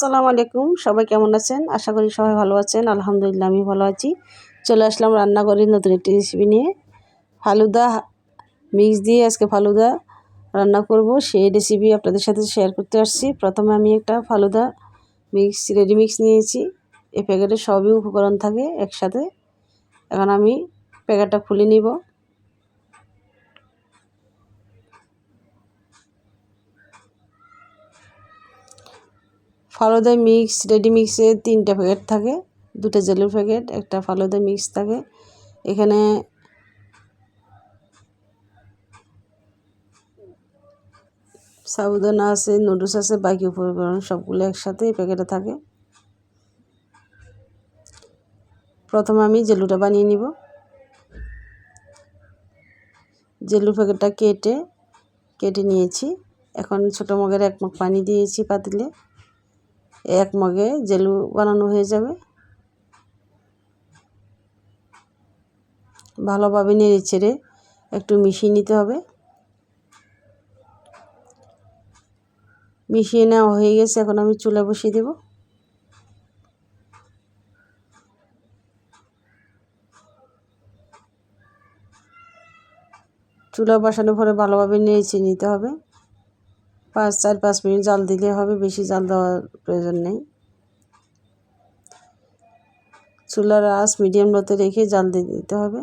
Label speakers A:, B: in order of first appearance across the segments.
A: আসসালামু আলাইকুম। সবাই কেমন আছেন? আশা করি সবাই ভালো আছেন। আলহামদুলিল্লাহ, আমি ভালো আছি। চলে আসলাম রান্নাঘরের নতুন একটি রেসিপি নিয়ে। ফালুদা মিক্স দিয়ে আজকে ফালুদা রান্না করব। সেই রেসিপি আপনাদের সাথে শেয়ার করতে আসছি। প্রথমে আমি একটা ফালুদা মিক্স রেডি মিক্স নিয়েছি। এই প্যাকেটে সবই উপকরণ থাকে একসাথে। এখন আমি প্যাকেটটা খুলে নিব। ফালুদা মিক্স রেডি মিক্সে তিনটা প্যাকেট থাকে। দুটো জেলের প্যাকেট একটা ফালুদা মিক্স থাকে। এখানে সাবুদানা আছে নুডলস আছে, বাকি উপকরণ সবগুলো একসাথে এই প্যাকেটে থাকে। প্রথমে আমি জেলুটা বানিয়ে নিব। জেলু প্যাকেটটা কেটে কেটে নিয়েছি। এখন ছোটো মগের এক মগ পানি দিয়েছি পাতিলে। এক মগে জেলু বানানো হয়ে যাবে। ভালোভাবে নেড়ে ছেড়ে একটু মিশিয়ে নিতে হবে। মিশিয়ে নেওয়া হয়ে গেছে, এখন আমি চুলা বসিয়ে দেব। চুলা বসানোর পরে ভালোভাবে নেড়ে নিতে হবে। পাঁচ, চার, পাঁচ মিনিট জাল দিলে হবে, বেশি জাল দেওয়ার প্রয়োজন নেই। চুলার আঁচ মিডিয়াম লোতে রেখে জাল দিয়ে দিতে হবে।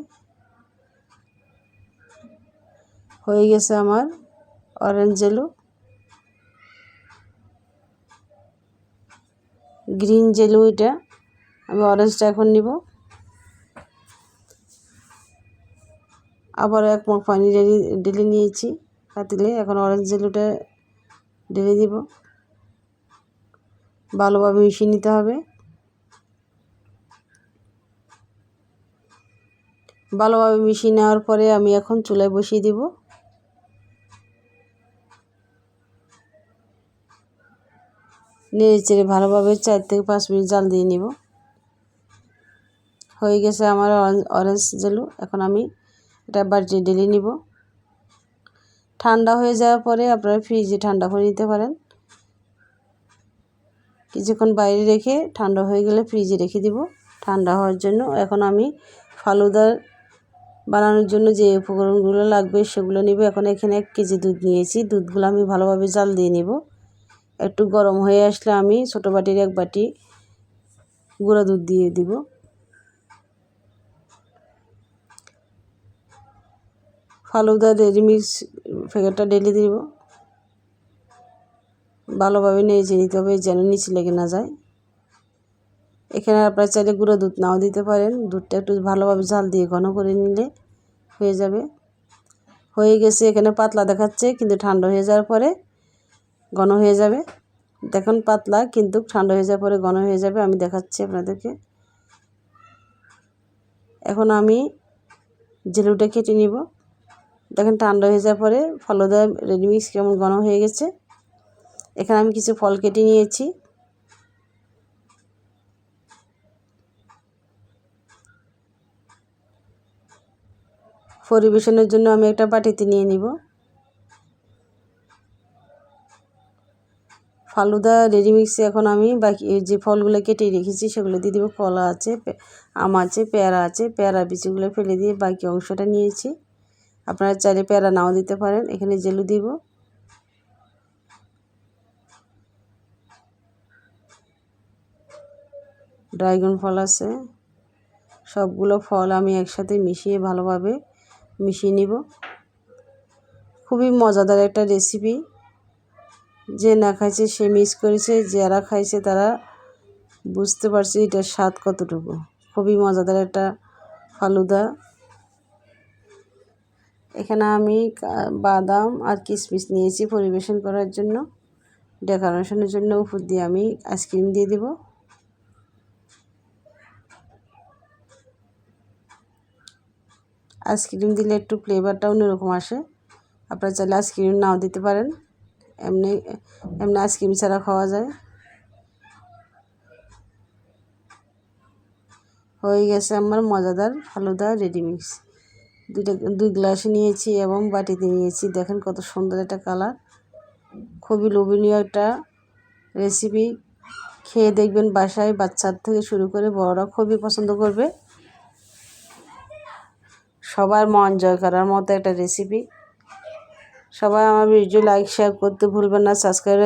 A: হয়ে গেছে আমার অরেঞ্জ জেলু গ্রিন জেলু এটা। আমি অরেঞ্জটা এখন নিব। আবার এক মগ পানি ডেলি নিয়েছি। পাতিলে এখন অরেঞ্জ জেলুটা ঢেলে দিব। ভালোভাবে মিশিয়ে নিতে হবে। ভালোভাবে মিশিয়ে নেওয়ার পরে আমি এখন চুলায় বসিয়ে দিব। নেড়ে চেড়ে ভালোভাবে চার থেকে পাঁচ মিনিট জাল দিয়ে নিব। হয়ে গেছে আমার অরেঞ্জ জেলু এখন আমি এটা বাড়িতে ঢেলে নিব। ঠান্ডা হয়ে যাওয়ার পরে আপনারা ফ্রিজে ঠান্ডা করে নিতে পারেন। কিছুক্ষণ বাইরে রেখে ঠান্ডা হয়ে গেলে ফ্রিজে রেখে দিব। ঠান্ডা হওয়ার জন্য এখন আমি ফালুদার বানানোর জন্য যে উপকরণগুলো লাগবে সেগুলো নিব। এখন এখানে এক কেজি দুধ নিয়েছি। দুধগুলো আমি ভালোভাবে জাল দিয়ে নিব। একটু গরম হয়ে আসলে আমি ছোটো বাটির এক বাটি গুঁড়া দুধ দিয়ে দিব। ফালুদা রেডিমিক্স প্যাকেটটা ডেলি দিব। ভালোভাবে নেড়ে নিতে হবে, যেন নিচে লেগে না যায়। এখানে আপনারা চাইলে গুঁড়ো দুধ নাও দিতে পারেন। দুধটা একটু ভালোভাবে জাল দিয়ে ঘন করে নিলে হয়ে যাবে। হয়ে গেছে, এখানে পাতলা দেখাচ্ছে, কিন্তু ঠান্ডা হয়ে যাওয়ার পরে ঘন হয়ে যাবে। দেখুন পাতলা, কিন্তু ঠান্ডা হয়ে যাওয়ার পরে ঘন হয়ে যাবে। আমি দেখাচ্ছি আপনাদেরকে। এখন আমি জেলুটা কেটে নিব। দেখেন ঠান্ডা হয়ে যাওয়ার পরে ফলদা রেডিমিক্স কেমন ঘন হয়ে গেছে। এখানে আমি কিছু ফল কেটে নিয়েছি। পরিবেশনের জন্য আমি একটা বাটিতে নিয়ে নিব। ফালুদা রেডিমিক্সে এখন আমি বাকি যে ফলগুলো কেটে রেখেছি সেগুলো দিয়ে দেবো কলা আছে আম আছে, পেয়ারা আছে, পেয়ারা বিচিগুলো ফেলে দিয়ে বাকি অংশটা নিয়েছি। আপনারা চাইলে পেয়ারা নাও দিতে পারেন। এখানে জেলু দিব। ড্রাগন ফল আছে। সবগুলো ফল আমি একসাথে মিশিয়ে ভালোভাবে মিশিয়ে নিব। খুবই মজাদার একটা রেসিপি। যে না খাইছে, সে মিস করেছে, যারা খাইছে তারা বুঝতে পারছে এটার স্বাদ কতটুকু। খুবই মজাদার একটা ফালুদা। এখানে আমি বাদাম আর কিশমিশ নিয়েছি পরিবেশন করার জন্য। ডেকোরেশনের জন্য উপর দিয়ে আমি আইসক্রিম দিয়ে দেব। আইসক্রিম দিলে একটু ফ্লেভারটা অন্যরকম আসে। আপনারা চাইলে আইসক্রিম নাও দিতে পারেন। এমনি এমনি আইসক্রিম ছাড়া খাওয়া যায়। হয়ে গেছে আমার মজাদার ফালুদা রেডিমিক্স দুইটা, দুই গ্লাস নিয়েছি এবং বাটিতে নিয়েছি। দেখেন কত সুন্দর একটা কালার। খুবই লোভনীয় একটা রেসিপি খেয়ে দেখবেন বাসায় বাচ্চার থেকে শুরু করে বড়রা খুবই পছন্দ করবে। সবার মন জয় করার মতো একটা রেসিপি সবাই আমার ভিডিও লাইক শেয়ার করতে ভুলবেন না সাবস্ক্রাইব